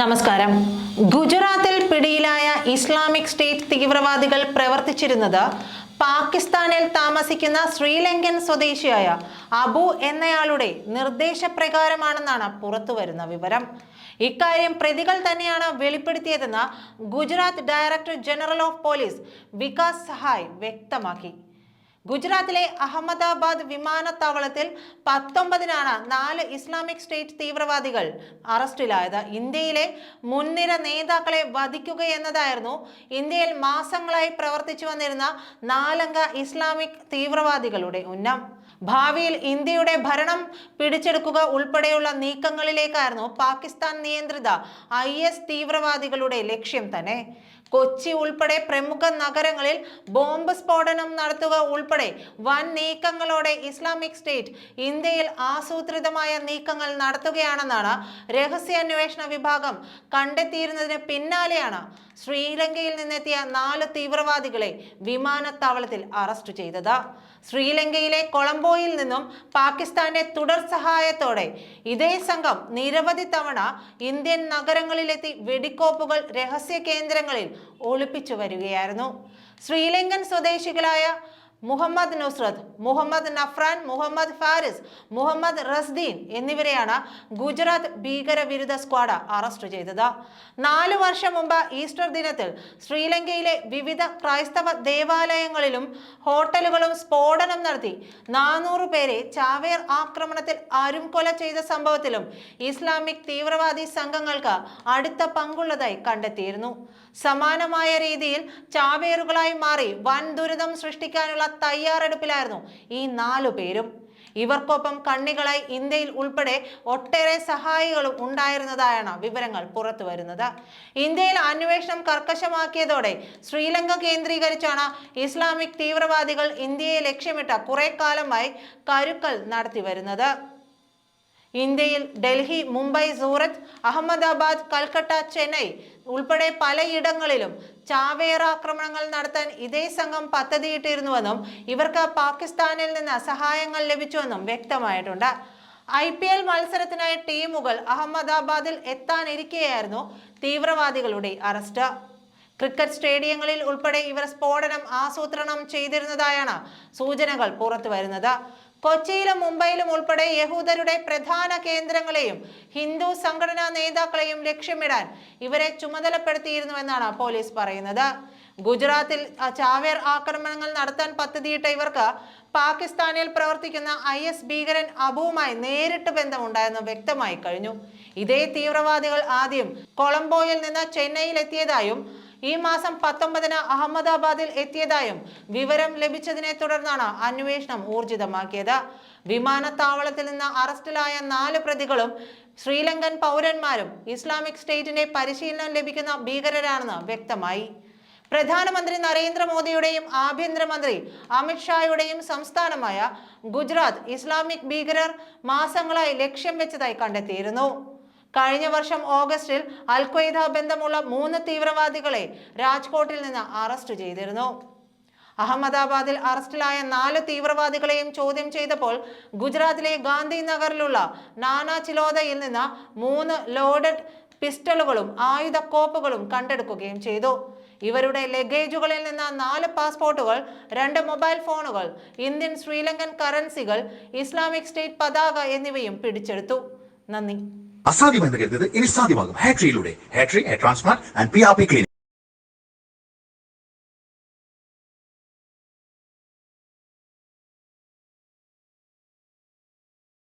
നമസ്കാരം. ഗുജറാത്തിൽ പിടിയിലായ ഇസ്ലാമിക് സ്റ്റേറ്റ് തീവ്രവാദികൾ പ്രവർത്തിച്ചിരുന്നത് പാകിസ്ഥാനിൽ താമസിക്കുന്ന ശ്രീലങ്കൻ സ്വദേശിയായ അബു എന്നയാളുടെ നിർദ്ദേശപ്രകാരമാണെന്നാണ് പുറത്തുവരുന്ന വിവരം. ഇക്കാര്യം പ്രതികൾ തന്നെയാണ് വെളിപ്പെടുത്തിയതെന്ന് Gujarat director general of police Vikas Sahay വ്യക്തമാക്കി. ഗുജറാത്തിലെ അഹമ്മദാബാദ് വിമാനത്താവളത്തിൽ പത്തൊമ്പതിനാണ് നാല് ഇസ്ലാമിക് സ്റ്റേറ്റ് തീവ്രവാദികൾ അറസ്റ്റിലായത്. ഇന്ത്യയിലെ മുൻനിര നേതാക്കളെ വധിക്കുക എന്നതായിരുന്നു ഇന്ത്യയിൽ മാസങ്ങളായി പ്രവർത്തിച്ചു വന്നിരുന്ന നാലംഗ ഇസ്ലാമിക് തീവ്രവാദികളുടെ ഉന്നം. ഭാവിയിൽ ഇന്ത്യയുടെ ഭരണം പിടിച്ചെടുക്കുക ഉൾപ്പെടെയുള്ള നീക്കങ്ങളിലേക്കായിരുന്നു പാകിസ്ഥാൻ നിയന്ത്രിത ഐ തീവ്രവാദികളുടെ ലക്ഷ്യം തന്നെ. കൊച്ചി ഉൾപ്പെടെ പ്രമുഖ നഗരങ്ങളിൽ ബോംബ് സ്ഫോടനം നടത്തുക ഉൾപ്പെടെ വൻ നീക്കങ്ങളോടെ ഇസ്ലാമിക് സ്റ്റേറ്റ് ഇന്ത്യയിൽ ആസൂത്രിതമായ നീക്കങ്ങൾ നടത്തുകയാണെന്നാണ് രഹസ്യാന്വേഷണ വിഭാഗം കണ്ടെത്തിയിരുന്നതിന് പിന്നാലെയാണ് ശ്രീലങ്കയിൽ നിന്നെത്തിയ നാല് തീവ്രവാദികളെ വിമാനത്താവളത്തിൽ അറസ്റ്റ് ചെയ്തത്. ശ്രീലങ്കയിലെ കൊളംബോയിൽ നിന്നും പാകിസ്ഥാന്റെ തുടർ സഹായത്തോടെ ഇതേ സംഘം നിരവധി തവണ ഇന്ത്യൻ നഗരങ്ങളിലെത്തി വെടിക്കോപ്പുകൾ രഹസ്യ കേന്ദ്രങ്ങളിൽ ഒളിപ്പിച്ചു വരികയായിരുന്നു. ശ്രീലങ്കൻ സ്വദേശികളായ മുഹമ്മദ് നുസ്രത് മുഹമ്മദ് നഫ്രാൻ മുഹമ്മദ് ഫാരിസ് മുഹമ്മദ് റസ്ദീൻ എന്നിവരെയാണ് ഗുജറാത്ത് ഭീകരവിരുദ്ധ സ്ക്വാഡ് അറസ്റ്റ് ചെയ്തത്. നാല് വർഷം മുമ്പ് ഈസ്റ്റർ ദിനത്തിൽ ശ്രീലങ്കയിലെ വിവിധ ക്രൈസ്തവ ദേവാലയങ്ങളിലും ഹോട്ടലുകളും സ്ഫോടനം നടത്തി. നാനൂറ് പേരെ ചാവേർ ആക്രമണത്തിൽ അരുംകൊല ചെയ്ത സംഭവത്തിലും ഇസ്ലാമിക് തീവ്രവാദി സംഘങ്ങൾക്ക് അടുത്ത പങ്കുള്ളതായി കണ്ടെത്തിയിരുന്നു. സമാനമായ രീതിയിൽ ചാവേറുകളായി മാറി വൻ ദുരിതം സൃഷ്ടിക്കാനുള്ള തയ്യാറെടുപ്പിലായിരുന്നു. ഈ നാലു പേരും. ഇവർക്കൊപ്പം കണ്ണികളായി ഇന്ത്യയിൽ ഉൾപ്പെടെ ഒട്ടേറെ സഹായികളും ഉണ്ടായിരുന്നതായാണ് വിവരങ്ങൾ പുറത്തു വരുന്നത്. ഇന്ത്യയിൽ അന്വേഷണം കർക്കശമാക്കിയതോടെ ശ്രീലങ്ക കേന്ദ്രീകരിച്ചാണ് ഇസ്ലാമിക് തീവ്രവാദികൾ ഇന്ത്യയെ ലക്ഷ്യമിട്ട കുറെ കാലമായി കരുക്കൾ നടത്തി വരുന്നത്. ഇന്ത്യയിൽ ഡൽഹി മുംബൈ സൂറത്ത് അഹമ്മദാബാദ് കൽക്കട്ട ചെന്നൈ ഉൾപ്പെടെ പലയിടങ്ങളിലും ചാവേറാക്രമണങ്ങൾ നടത്താൻ ഇതേ സംഘം പദ്ധതിയിട്ടിരുന്നുവെന്നും ഇവർക്ക് പാകിസ്ഥാനിൽ നിന്ന് സഹായങ്ങൾ ലഭിച്ചുവെന്നും വ്യക്തമായിട്ടുണ്ട്. ഐ പി എൽ മത്സരത്തിനായി ടീമുകൾ അഹമ്മദാബാദിൽ എത്താനിരിക്കെയായിരുന്നു തീവ്രവാദികളുടെ അറസ്റ്റ്. ക്രിക്കറ്റ് സ്റ്റേഡിയങ്ങളിൽ ഉൾപ്പെടെ ഇവർ സ്ഫോടനം ആസൂത്രണം ചെയ്തിരുന്നതായാണ് സൂചനകൾ പുറത്തു വരുന്നത് കൊച്ചിയിലും മുംബൈയിലും ഉൾപ്പെടെ യഹൂദരുടെ പ്രധാന കേന്ദ്രങ്ങളെയും ഹിന്ദു സംഘടനാ നേതാക്കളെയും ലക്ഷ്യമിടാൻ ഇവരെ ചുമതലപ്പെടുത്തിയിരുന്നുവെന്നാണ് പോലീസ് പറയുന്നത്. ഗുജറാത്തിൽ ചാവേർ ആക്രമണങ്ങൾ നടത്താൻ പദ്ധതിയിട്ട ഇവർക്ക് പാകിസ്ഥാനിൽ പ്രവർത്തിക്കുന്ന ഐ എസ് ഭീകരൻ അബുവുമായി നേരിട്ട് ബന്ധമുണ്ടായെന്ന് വ്യക്തമായി കഴിഞ്ഞു. ഇതേ തീവ്രവാദികൾ ആദ്യം കൊളംബോയിൽ നിന്ന് ചെന്നൈയിൽ എത്തിയതായും ഈ മാസം പത്തൊമ്പതിന് അഹമ്മദാബാദിൽ എത്തിയതായും വിവരം ലഭിച്ചതിനെ തുടർന്നാണ് അന്വേഷണം ഊർജിതമാക്കിയത്. വിമാനത്താവളത്തിൽ നിന്ന് അറസ്റ്റിലായ നാല് പ്രതികളും ശ്രീലങ്കൻ പൗരന്മാരും ഇസ്ലാമിക് സ്റ്റേറ്റിന്റെ പരിശീലനം ലഭിക്കുന്ന ഭീകരരാണെന്ന് വ്യക്തമായി. പ്രധാനമന്ത്രി നരേന്ദ്രമോദിയുടെയും ആഭ്യന്തരമന്ത്രി അമിത്ഷായുടെയും സംസ്ഥാനമായ ഗുജറാത്ത് ഇസ്ലാമിക് ഭീകരർ മാസങ്ങളായി ലക്ഷ്യം വെച്ചതായി കണ്ടെത്തിയിരുന്നു. കഴിഞ്ഞ വർഷം ഓഗസ്റ്റിൽ അൽഖ്വയ്ദ ബന്ധമുള്ള മൂന്ന് തീവ്രവാദികളെ രാജ്കോട്ടിൽ നിന്ന് അറസ്റ്റ് ചെയ്തിരുന്നു. അഹമ്മദാബാദിൽ അറസ്റ്റിലായ നാല് തീവ്രവാദികളെയും ചോദ്യം ചെയ്തപ്പോൾ ഗുജറാത്തിലെ ഗാന്ധിനഗറിലുള്ള നാനാ ചിലോദയിൽ നിന്ന് മൂന്ന് ലോഡഡ് പിസ്റ്റളുകളും ആയുധ കോപ്പുകളും കണ്ടെടുക്കുകയും ചെയ്തു. ഇവരുടെ ലഗേജുകളിൽ നിന്ന് നാല് പാസ്പോർട്ടുകൾ രണ്ട് മൊബൈൽ ഫോണുകൾ ഇന്ത്യൻ ശ്രീലങ്കൻ കറൻസികൾ ഇസ്ലാമിക് സ്റ്റേറ്റ് പതാക എന്നിവയും പിടിച്ചെടുത്തു. നന്ദി. അസാധ്യമെന്ന് കരുതിയത് ഇനി സാധ്യമാകും. ഹാട്രിയിലൂടെ Hatri hair transplant and P R P clinic